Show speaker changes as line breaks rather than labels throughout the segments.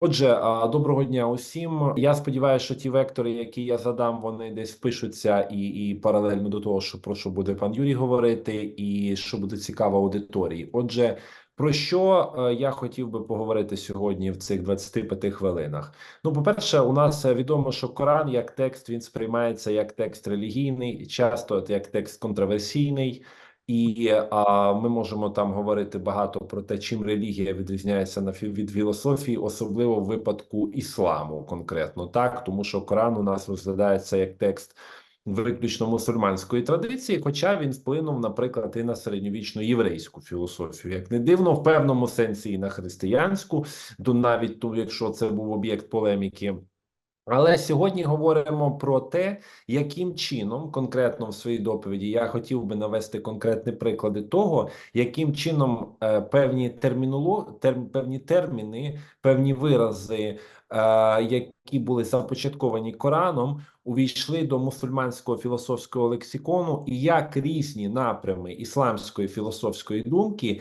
Отже, доброго дня усім. Я сподіваюся, що ті вектори, які я задам, вони десь впишуться і, і паралельно до того, що про що буде пан Юрій говорити, і що буде цікаво аудиторії. Отже, про що е, я хотів би поговорити сьогодні в цих 25 хвилинах? Ну, по-перше, у нас відомо, що Коран як текст він сприймається як текст релігійний, часто як текст контроверсійний. І а, ми можемо там говорити багато про те, чим релігія відрізняється на від філософії, особливо в випадку ісламу, конкретно так, тому що Коран у нас розглядається як текст виключно мусульманської традиції, хоча він вплинув, наприклад, і на середньовічну єврейську філософію, як не дивно, в певному сенсі і на християнську, до навіть ту, якщо це був об'єкт полеміки. Але сьогодні говоримо про те, яким чином конкретно в своїй доповіді я хотів би навести конкретні приклади того, яким чином е, певні терміноло, терм, певні терміни, певні вирази, е, які були започатковані Кораном, увійшли до мусульманського філософського лексикону, і як різні напрями ісламської філософської думки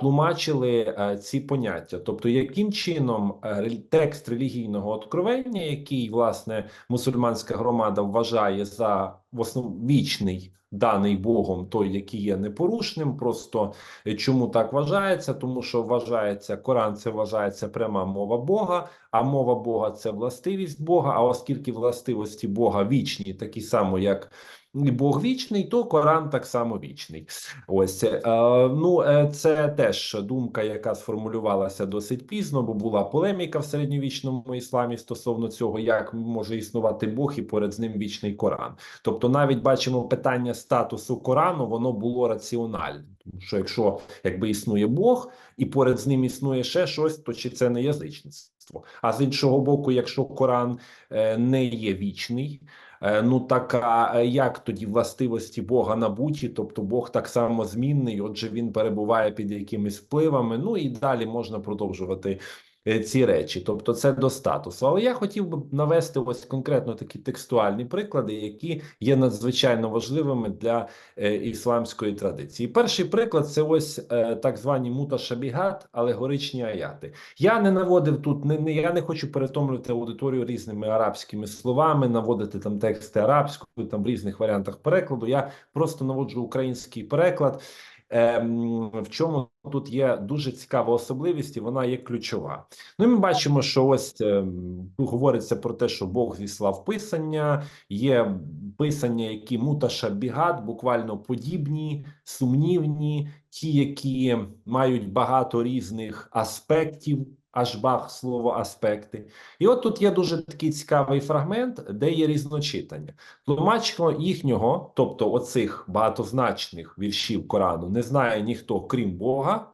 тлумачили ці поняття, тобто яким чином а, текст релігійного откровення, який власне мусульманська громада вважає за основ вічний. Даний Богом, той, який є непорушним, просто е, чому так вважається? Тому що вважається Коран, це вважається пряма мова Бога, а мова Бога це властивість Бога. А оскільки властивості Бога вічні, такі само, як Бог вічний, то Коран так само вічний. Ось е, ну е, це теж думка, яка сформулювалася досить пізно, бо була полеміка в середньовічному ісламі стосовно цього, як може існувати Бог і поряд з ним вічний Коран. Тобто, навіть бачимо питання статусу Корану, воно було раціональним. Тому що якщо якби існує Бог і поряд з ним існує ще щось, то чи це не язичництво? А з іншого боку, якщо Коран е, не є вічний. Е, Ну так а е, як тоді властивості Бога набуті? Тобто Бог так само змінний, отже, він перебуває під якимись впливами. Ну і далі можна продовжувати ці речі. Тобто, це до статусу. Але я хотів би навести ось конкретно такі текстуальні приклади, які є надзвичайно важливими для е, ісламської традиції. Перший приклад це ось е, так звані муташабігат, алегоричні аяти. Я не наводив тут, не, не я не хочу перетомлювати аудиторію різними арабськими словами, наводити там тексти арабською, там в різних варіантах перекладу. Я просто наводжу український переклад. Ем, в чому тут є дуже цікава особливість, і вона є ключова. Ну, і ми бачимо, що ось ем, тут говориться про те, що Бог зіслав писання, є писання, які муташа бігат, буквально подібні, сумнівні, ті, які мають багато різних аспектів. Ашбах слово аспекти, і от тут є дуже такий цікавий фрагмент, де є різночитання. Тлумачення їхнього, тобто оцих багатозначних віршів Корану, не знає ніхто, крім Бога,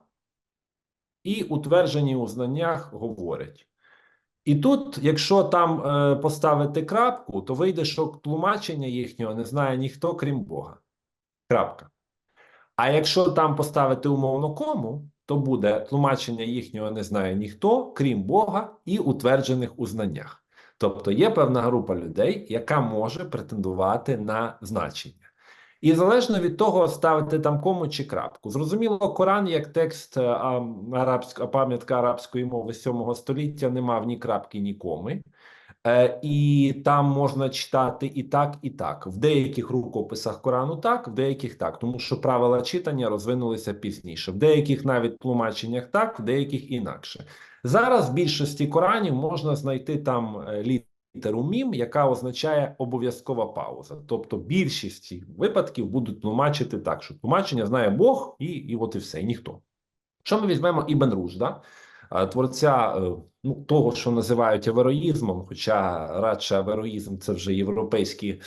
і утверджені у знаннях говорять. І тут, якщо там е, поставити крапку, то вийде, що тлумачення їхнього не знає ніхто, крім Бога. Крапка. А якщо там поставити умовно кому, то буде тлумачення їхнього не знає ніхто, крім Бога, і утверджених у знаннях. Тобто є певна група людей, яка може претендувати на значення. І залежно від того, ставити там кому чи крапку. Зрозуміло, Коран як текст е, арабська пам'ятка арабської мови 7 століття не мав ні крапки, ні коми. Е, і там можна читати і так, і так. В деяких рукописах Корану так, в деяких так, тому що правила читання розвинулися пізніше. В деяких навіть тлумаченнях так, в деяких інакше. Зараз в більшості Коранів можна знайти там е, літеру мім, яка означає обов'язкова пауза. Тобто більшість випадків будуть тлумачити так, що тлумачення знає Бог, і, і от і все, і ніхто. Що ми візьмемо Ібн Ружда, е, творця ну, того, що називають авероїзмом, хоча радше авероїзм це вже європейські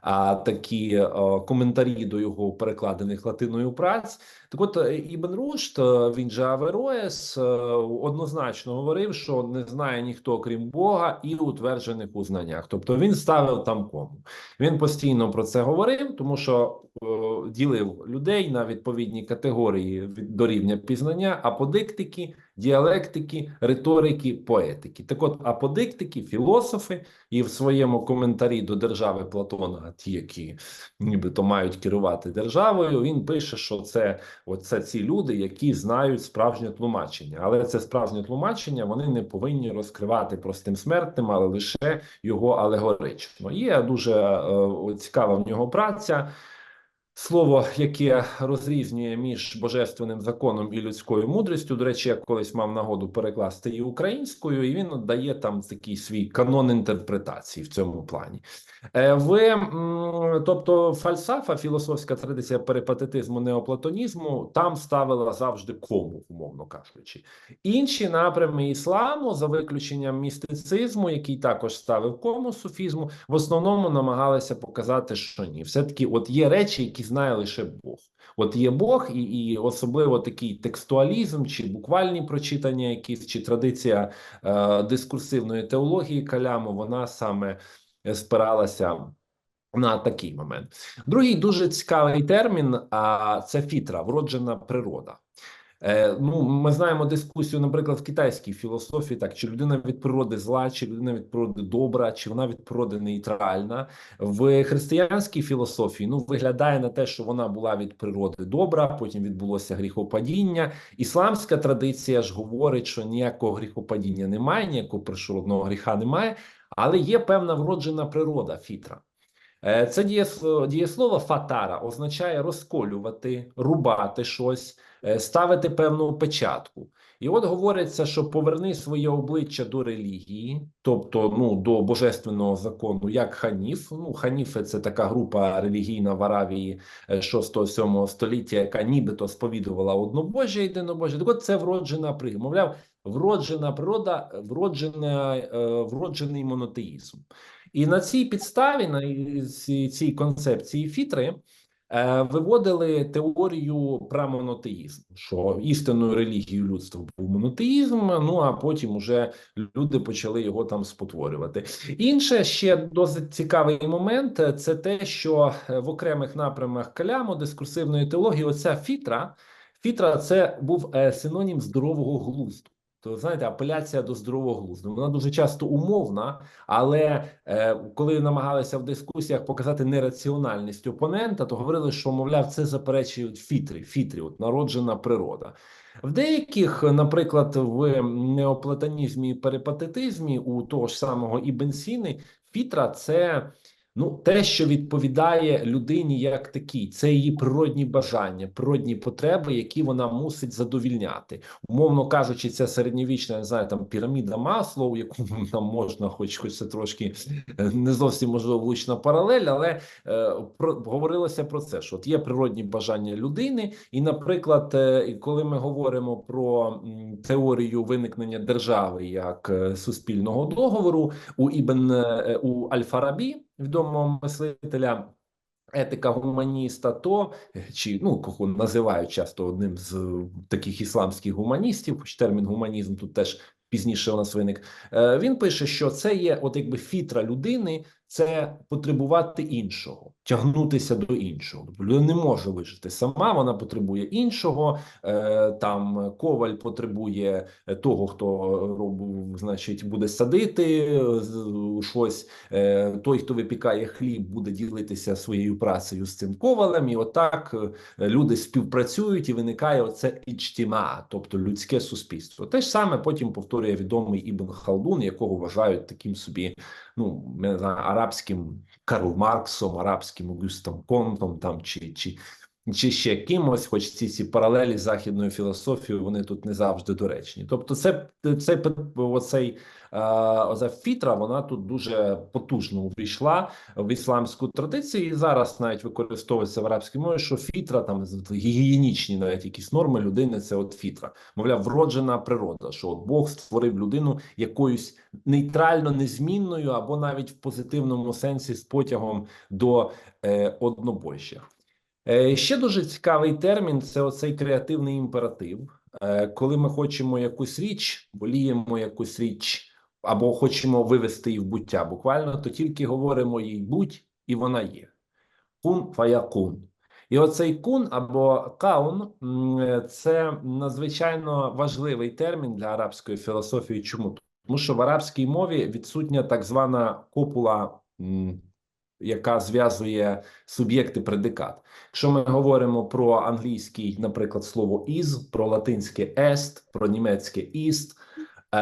а, такі а, коментарі до його перекладених латиною праць. Так от е, Ібн Рушд, е, він же Авероес, е, однозначно говорив, що не знає ніхто крім Бога і утверджених у знаннях. Тобто він ставив там кому. Він постійно про це говорив, тому що е, ділив людей на відповідні категорії до рівня пізнання, аподиктики, діалектики, риторики, поетики. Так от, аподиктики, філософи, і в своєму коментарі до держави Платона, ті, які нібито мають керувати державою, він пише, що це оце ці люди, які знають справжнє тлумачення. Але це справжнє тлумачення вони не повинні розкривати простим смертним, але лише його алегорично. Є дуже е, цікава в нього праця. Слово, яке розрізнює між божественним законом і людською мудрістю. До речі, я колись мав нагоду перекласти її українською, і він дає там такий свій канон інтерпретації в цьому плані. Е, В тобто, фальсафа, філософська традиція перипатетизму, неоплатонізму там ставила завжди кому, умовно кажучи. Інші напрями ісламу, за виключенням містицизму, який також ставив кому суфізму, в основному намагалися показати, що ні, все таки, от є речі, які знає лише Бог. От є Бог, і і особливо такий текстуалізм, чи буквальні прочитання, якісь чи традиція е, дискурсивної теології каляму, вона саме спиралася на такий момент. Другий дуже цікавий термін, а це фітра, вроджена природа. Е, ну, ми знаємо дискусію, наприклад, в китайській філософії, так чи людина від природи зла, чи людина від природи добра, чи вона від природи нейтральна. В християнській філософії ну виглядає на те, що вона була від природи добра, потім відбулося гріхопадіння. Ісламська традиція ж говорить, що ніякого гріхопадіння немає, ніякого пришородного гріха немає, але є певна вроджена природа фітра. Е, це дієслово фатара означає розколювати, рубати щось, е, ставити певну печатку. І от говориться, що поверни своє обличчя до релігії, тобто ну до божественного закону, як ханіф. Ну, ханіфи це така група релігійна в Аравії 6-7 століття, яка нібито сповідувала однобожжя єдинобожжя. Так от це вроджена природа. Мовляв, вроджена природа, вроджена, е, вроджений монотеїзм. І на цій підставі, на цій, цій концепції фітри, е, виводили теорію про монотеїзм, що істинною релігією людства був монотеїзм. Ну а потім уже люди почали його там спотворювати. Інше ще досить цікавий момент: це те, що в окремих напрямах каляму дискурсивної теології, оця фітра, фітра це був е, синонім здорового глузду то знаєте, апеляція до здорового глузду. Вона дуже часто умовна, але е, коли намагалися в дискусіях показати нераціональність опонента, то говорили, що мовляв, це заперечують фітрі, фітрі, от народжена природа. В деяких, наприклад, в неоплатонізмі і перипатетизмі у того ж самого Ібн Сіни, фітра це. Ну, те, що відповідає людині як такій, це її природні бажання, природні потреби, які вона мусить задовільняти, умовно кажучи, це середньовічна не знаю, там піраміда масла, у яку нам можна, хоч хоч це трошки е, не зовсім можливо влучна паралель, але е, про говорилося про це, що от є природні бажання людини, і, наприклад, е, коли ми говоримо про теорію виникнення держави як е, суспільного договору у Ібн е, у Альфарабі відомого мислителя. Етика гуманіста, то чи ну кого називають часто одним з таких ісламських гуманістів, хоч термін гуманізм тут теж пізніше у нас виник. Е, він пише, що це є, от якби фітра людини, це потребувати іншого, тягнутися до іншого. Тобто людина не може вижити сама, вона потребує іншого. Е, там коваль потребує того, хто робить, значить, буде садити щось. Е, той, хто випікає хліб, буде ділитися своєю працею з цим ковалем. І отак люди співпрацюють і виникає оце ічтіма, тобто людське суспільство. Те ж саме потім повторює відомий Ібн Халдун, якого вважають таким собі ну не знаю, арабським Карл Марксом, арабським Огюстом Контом там чи чи. Чи ще кимось, хоч ці ці паралелі з західною філософією, вони тут не завжди доречні. Тобто, це це оцей оця фітра, вона тут дуже потужно увійшла в ісламську традицію, і зараз навіть використовується в арабській мові, що фітра там гігієнічні, навіть якісь норми людини. Це от фітра, мовляв, вроджена природа. Що от Бог створив людину якоюсь нейтрально незмінною, або навіть в позитивному сенсі з потягом до е, однобожжя. Е, ще дуже цікавий термін це оцей креативний імператив. Е, коли ми хочемо якусь річ, воліємо якусь річ або хочемо вивести її в буття, буквально, то тільки говоримо їй будь, і вона є. Кун фаякун. І оцей кун або каун це надзвичайно важливий термін для арабської філософії. Чому? Тому що в арабській мові відсутня так звана копула, м, яка зв'язує суб'єкти предикат. Якщо ми говоримо про англійський, наприклад, слово із, про латинське est, про німецьке ist, е,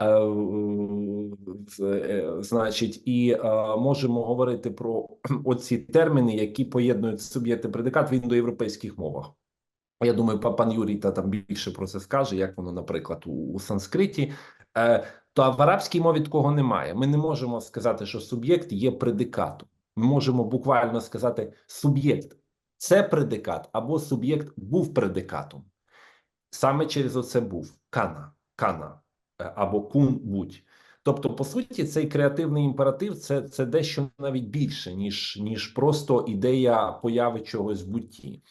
е, е, значить, і е, можемо говорити про оці терміни, які поєднують суб'єкти предикат в індоєвропейських мовах. Я думаю, па- пан Юрій та там більше про це скаже, як воно, наприклад, у, у санскриті. Е, то в арабській мові такого немає. Ми не можемо сказати, що суб'єкт є предикатом. Ми можемо буквально сказати суб'єкт це предикат, або суб'єкт був предикатом. Саме через оце був кана, кана е, або кун будь. Тобто, по суті, цей креативний імператив це, це дещо навіть більше, ніж, ніж просто ідея появи чогось в бутті.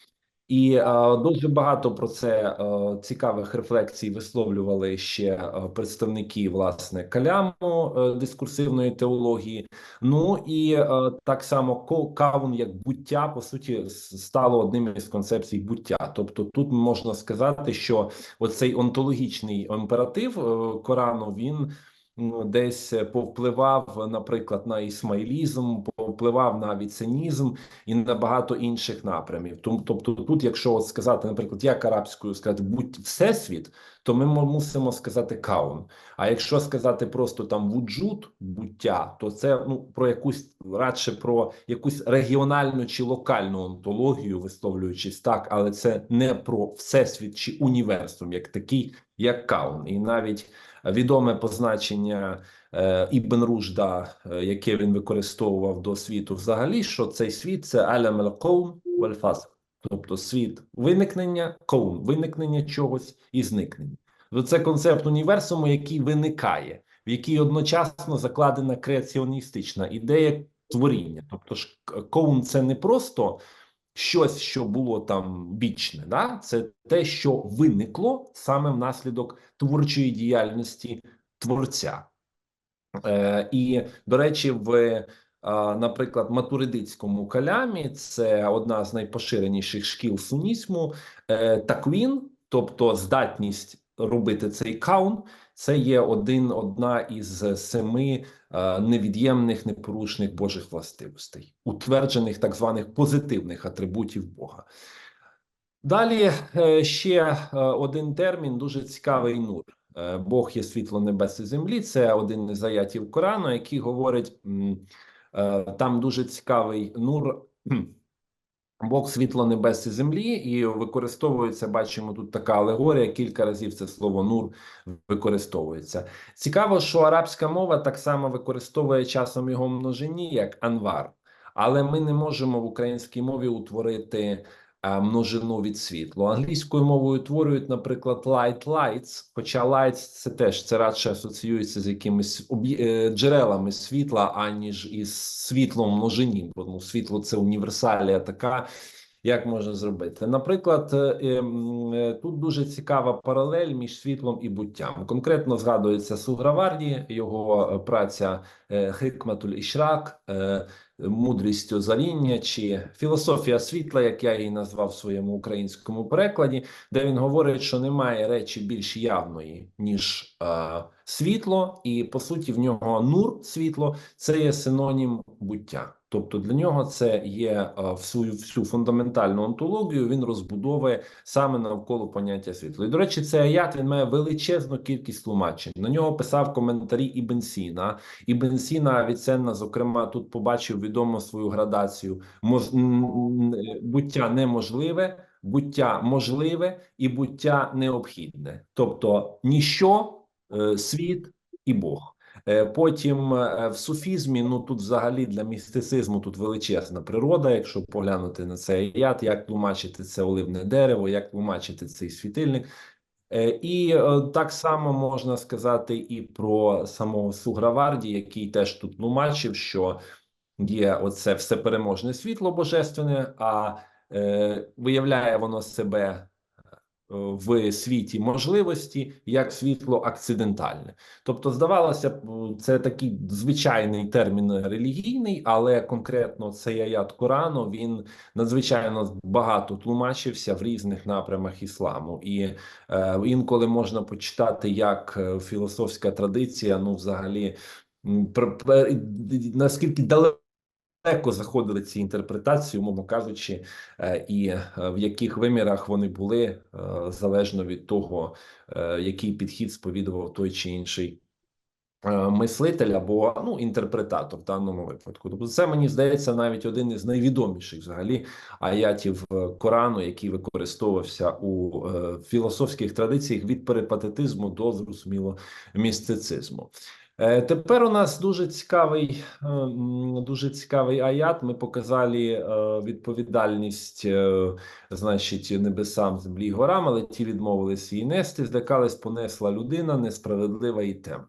І е, дуже багато про це е, цікавих рефлексій висловлювали ще е, представники власне каляму е, дискурсивної теології. Ну і е, так само кавун як буття по суті стало одним із концепцій буття. Тобто, тут можна сказати, що оцей онтологічний імператив е, Корану він. Ну, Десь повпливав, наприклад, на ісмаїлізм, повпливав на авіцинізм, і на багато інших напрямів. Тому, тобто, тут, якщо от сказати, наприклад, як арабською сказати будь всесвіт, то ми мо- мусимо сказати каун. А якщо сказати просто там вуджут, буття, то це ну про якусь радше про якусь регіональну чи локальну онтологію, висловлюючись так, але це не про всесвіт чи універсум, як такий, як каун, і навіть відоме позначення е, Ібн Ружда, е, яке він використовував до світу, взагалі, що цей світ це алям el коун вальфас, тобто світ виникнення, коун, виникнення чогось і зникнення. Це концепт універсуму, який виникає, в якій одночасно закладена креаціоністична ідея творіння. Тобто ж коун це не просто щось, що було там бічне, да? це те, що виникло саме внаслідок творчої діяльності творця. Е, і, до речі, в, наприклад, матуридицькому калямі це одна з найпоширеніших шкіл сунізму. Е, таквін, тобто здатність робити цей каун, це є один, одна із семи е, невід'ємних, непорушних Божих властивостей, утверджених так званих позитивних атрибутів Бога. Далі е, ще один термін дуже цікавий нур. Бог є світло небес і землі. Це один із аятів Корану, який говорить там дуже цікавий нур. Бог світло небес і землі, і використовується. Бачимо тут така алегорія. Кілька разів це слово нур використовується. Цікаво, що арабська мова так само використовує часом його множині, як анвар, але ми не можемо в українській мові утворити е, множину від світло. Англійською мовою утворюють, наприклад, light lights, хоча lights це теж це радше асоціюється з якимись е, джерелами світла, аніж із світлом множині, бо ну, світло це універсалія така. Як можна зробити? Наприклад, е, ем, е, тут дуже цікава паралель між світлом і буттям. Конкретно згадується Суграварді, його е, праця Хикматуль Ішрак, мудрість озаріння чи філософія світла, як я її назвав в своєму українському перекладі, де він говорить, що немає речі більш явної ніж е, світло, і по суті в нього нур світло це є синонім буття. Тобто для нього це є е, всю всю фундаментальну онтологію. Він розбудовує саме навколо поняття світла. І до речі, цей аят він має величезну кількість тлумачень. На нього писав коментарі Ібн Сіна. Ібн Сіна Авіценна, зокрема, тут побачив відому свою градацію. Мож, м, буття неможливе, буття можливе і буття необхідне. Тобто ніщо, е, світ і Бог. Е, Потім е, в суфізмі, ну тут взагалі для містицизму тут величезна природа. Якщо поглянути на цей яд, як тлумачити це оливне дерево, як тлумачити цей світильник. Е, І так само можна сказати і про самого Суграварді, який теж тут тлумачив, що є оце всепереможне світло божественне, а е, виявляє воно себе в світі можливості, як світло акцидентальне. Тобто, здавалося б, це такий звичайний термін релігійний, але конкретно цей аят Корану він надзвичайно багато тлумачився в різних напрямах ісламу, і е, інколи можна почитати, як е, філософська традиція, ну, взагалі, наскільки далеко. Далеко заходили ці інтерпретації, умовно кажучи, е, і е, в яких вимірах вони були е, залежно від того, який підхід сповідував той чи інший мислитель або ну інтерпретатор в даному випадку. Тобто, це мені здається навіть один із найвідоміших взагалі аятів Корану, який використовувався у філософських традиціях від перипатетизму до зрозуміло містицизму. Е, Тепер у нас дуже цікавий, е, дуже цікавий аят. Ми показали е, відповідальність, значить, небесам, землі й горам, але ті відмовились її нести. Злякались, понесла людина, несправедлива і темна.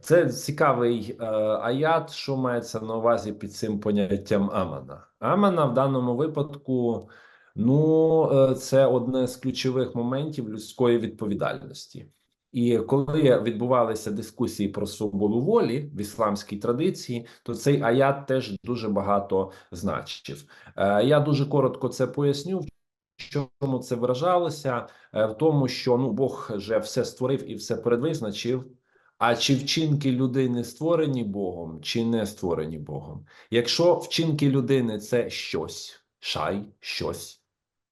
Це цікавий аят, що мається на увазі під цим поняттям Амана. Амана в даному випадку, ну, це одне з ключових моментів людської відповідальності. І коли відбувалися дискусії про свободу волі в ісламській традиції, то цей аят теж дуже багато значив. Е, Я дуже коротко це поясню. В чому це виражалося? Е, В тому, що ну Бог вже все створив і все передвизначив. А чи вчинки людини створені Богом, чи не створені Богом? Якщо вчинки людини це щось, шай, щось,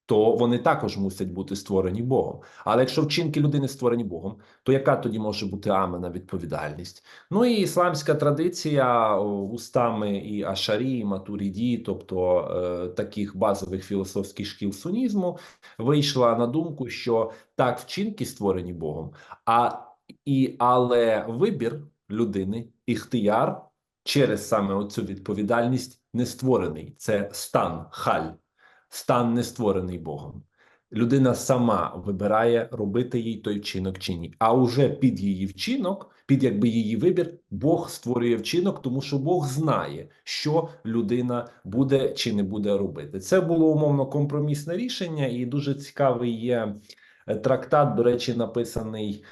то вони також мусять бути створені Богом. Але якщо вчинки людини створені Богом, то яка тоді може бути амена відповідальність? Ну і ісламська традиція устами і Ашарі, і Матуріді, тобто е, таких базових філософських шкіл сунізму, вийшла на думку, що так вчинки створені Богом, а і але вибір людини, іхтияр через саме оцю відповідальність не створений. Це стан, халь, стан не створений Богом. Людина сама вибирає робити їй той вчинок чи ні. А уже під її вчинок, під якби її вибір, Бог створює вчинок, тому що Бог знає, що людина буде чи не буде робити. Це було умовно компромісне рішення, і дуже цікавий є е, трактат, до речі, написаний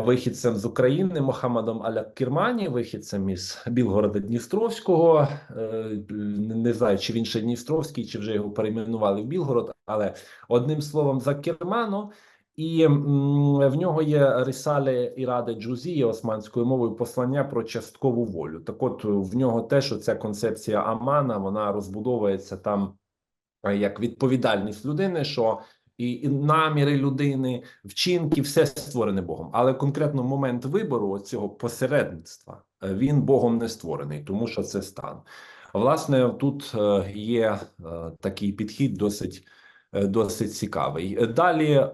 вихідцем з України Мохаммадом Аля-Кірмані, вихідцем із Білгорода Дністровського. Е, Не знаю, чи він ще Дністровський, чи вже його перейменували в Білгород, але одним словом, за Керману. І в нього є Рисале Іраде Джузія османською мовою послання про часткову волю. Так, от в нього теж оця концепція Амана вона розбудовується там е, як відповідальність людини, що і, наміри людини, вчинки, все створене Богом. Але конкретно момент вибору цього посередництва е, він Богом не створений, тому що це стан. Власне, тут е, є е, такий підхід досить. Досить цікавий. Далі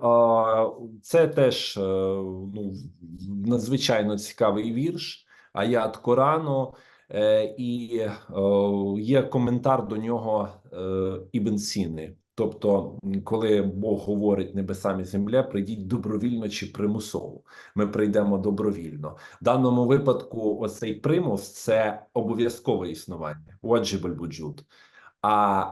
це теж ну, надзвичайно цікавий вірш Аят Корану, і є коментар до нього Ібн Сіни. Тобто, коли Бог говорить небесам і земля, прийдіть добровільно чи примусово. Ми прийдемо добровільно. В даному випадку, оцей примус це обов'язкове існування. Ваджибель вуджуд. А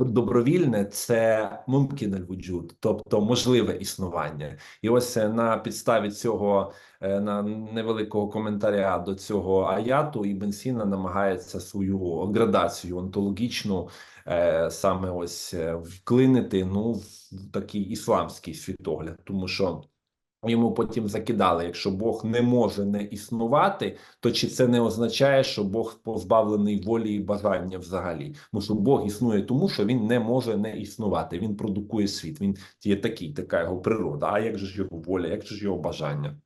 добровільне це мумкін вуджуд, тобто можливе існування. І ось е, на підставі цього е, на невеликого коментаря до цього аяту Ібн Сіна намагається свою градацію онтологічну е, саме ось вклинити ну в такий ісламський світогляд, тому що. Йому потім закидали, якщо Бог не може не існувати, то чи це не означає, що Бог позбавлений волі і бажання взагалі? Тому що Бог існує тому, що він не може не існувати. Він продукує світ. Він є такий, така його природа. А як же ж його воля, як же ж його бажання?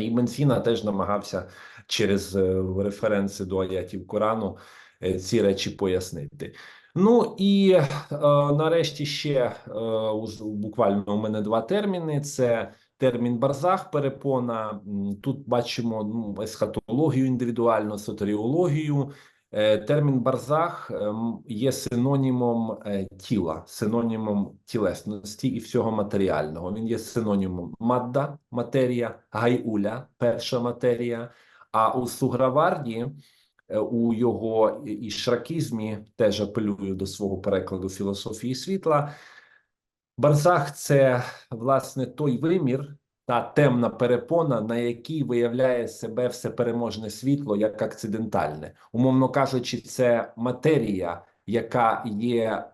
І Менсіна теж намагався через е, референси до аятів Корану е, ці речі пояснити. Ну і е, нарешті ще е, буквально у мене два терміни: це термін барзах, перепона. Тут бачимо ну, есхатологію індивідуальну, сотеріологію. Е, Термін барзах ем, є синонімом е, тіла, синонімом тілесності і всього матеріального. Він є синонімом мадда, матерія, гайуля, перша матерія. А у Суграварді, е, у його і- і шракізмі, теж апелюю до свого перекладу філософії світла. Барзах це власне той вимір, та темна перепона, на якій виявляє себе всепереможне світло як акцидентальне. Умовно кажучи, це матерія, яка є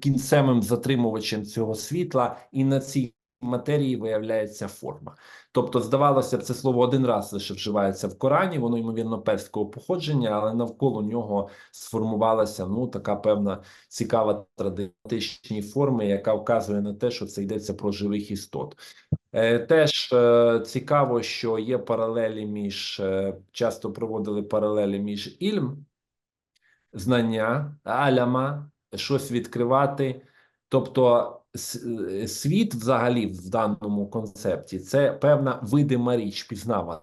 кінцевим затримувачем цього світла, і на цій матерії виявляється форма. Тобто, здавалося б, це слово один раз лише вживається в Корані, воно ймовірно перського походження, але навколо нього сформувалася ну така певна цікава традиційні форми, яка вказує на те, що це йдеться про живих істот. Е, Теж е, цікаво, що є паралелі між е, часто проводили паралелі між ільм, знання, аляма, щось відкривати. Тобто світ, взагалі, в даному концепті, це певна видима річ, пізнавана